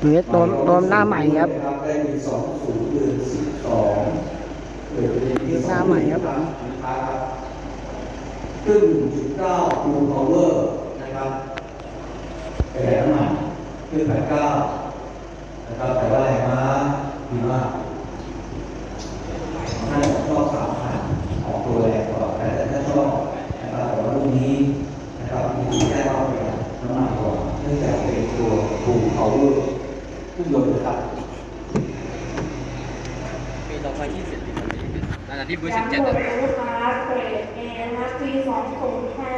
หรือโดนโดนหน้าใหม่ครับสองศูนย์เดือนสิบสองเดือนที่สองหน้าใหม่ครับผมนะครับซึ่งจุดเก้าคูพาวเวอร์นะครับแผงใหม่คือแผงเก้านะครับแต่ว่าแรงม้าดีมากถ้าชอบสามพันออกตัวแรงกว่าแต่ถ้าชอบนะครับแต่ว่ารุ่นนี้นะครับมีที่ได้ว่าเป็นน้ำหนักกว่าเนื่องจากเป็นตัวคูพาวเวอร์เครื่องยนต์นะครับปี2020ปีนี้ขณะที่เบอร์ย้ำ17เลอะยลูกค้าเกรดเอนะปีสองศูนย์แท้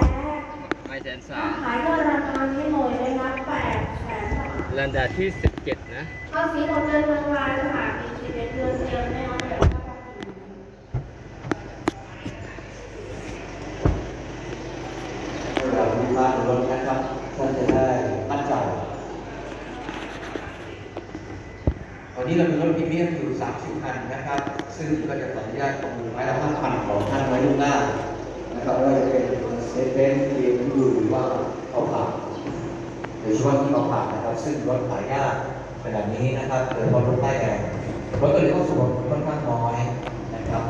ไม่แสนสาขายเกินราคาที่หน่วยเลยนะแปดแสนบาทลันดาที่17นะเอาสีหมดเดือนเมืองลายค่ะมีชีวิตเดือนเดียวไม่เอาแบบว่าเวลามีบ้านรถนะครับท่านจะได้มั่นใจวั นี้เรามีรถพรีเมียมอยู่ 30 คันนะครับ ซึ่งก็จะขออนุญาตประมูลไว้ละ5,000 ของท่านไว้ล่วงหน้า นะครับว่าจะเป็นเซเว่นเรียนดูหรือว่าเอาผ่านโดยเฉพาะที่เอาผ่านนะครับ ซึ่งรถหายากขนาดนี้นะครับโดยเฉพาะรถป้แดงรถตัวนี้ก็ส่วนค่อนข้างน้อยนะครับ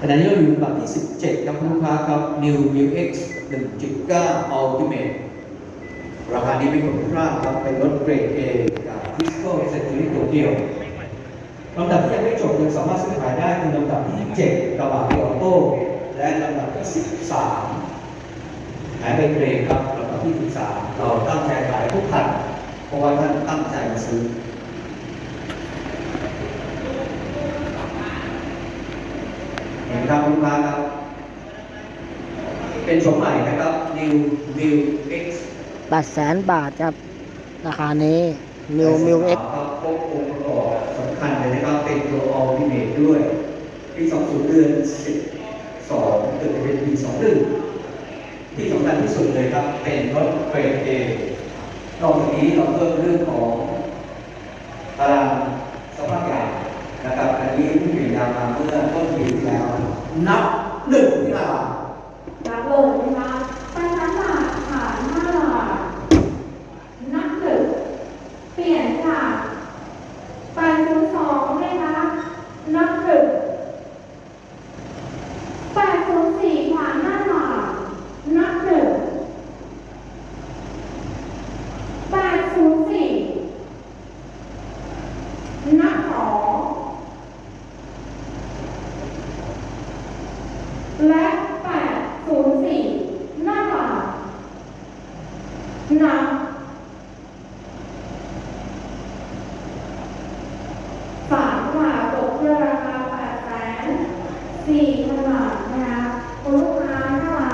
ขณะนี้เราอยู่ลำดับที่ 17 ครับคุณลูกค้าครับ New New X 1.9 Ultimate ราคานี้ไม่คุ้มค่าครับเป็นรถเกรด A กับ Crystal Century Tokyo ลำดับที่ยังไม่จบยังสามารถซื้อขายได้คือลำดับที่ 7 กระบะออโต้และลำดับที่ 13หายไปเกรดครับลำดับที่ 13 เราตั้งใจขายทุกคันเพราะว่าท่านตั้งใจมาซื้อเห็นครับลูกค้าครับ เป็นสมใหม่นะครับ New New X แปดแสนบาทครับ ราคานี้ New m i l X ครับครบองค์ประกอบสำคัญเลยนะครับเป็นตัว Ultimate ด้วย ปี20เดือน12เดือนเป็นปี21ที่สำคัญที่สุดเลยครับ เป็นรถเกรด A นอกจากนี้เราเพิ่มเรื่องของตารางสภาพยางนะครับ อันนี้เพิ่งเปลี่ยนยางมาเมื่อต้นปีที่แล้ว นับหนึ่งที่ลารับเลยนะคะแปดล้านบาทขายห้าบาทนับหนึ่งเปลี่ยนค่ะแปดศูนย์สองนะคะนับหนึ่งแปดศูนย์สี่ผ่านหน้าบาทนับหนึ่งแปดศูนย์สี่ นับสองและ804หน้าบาทนับสามค่ะตกที่าคา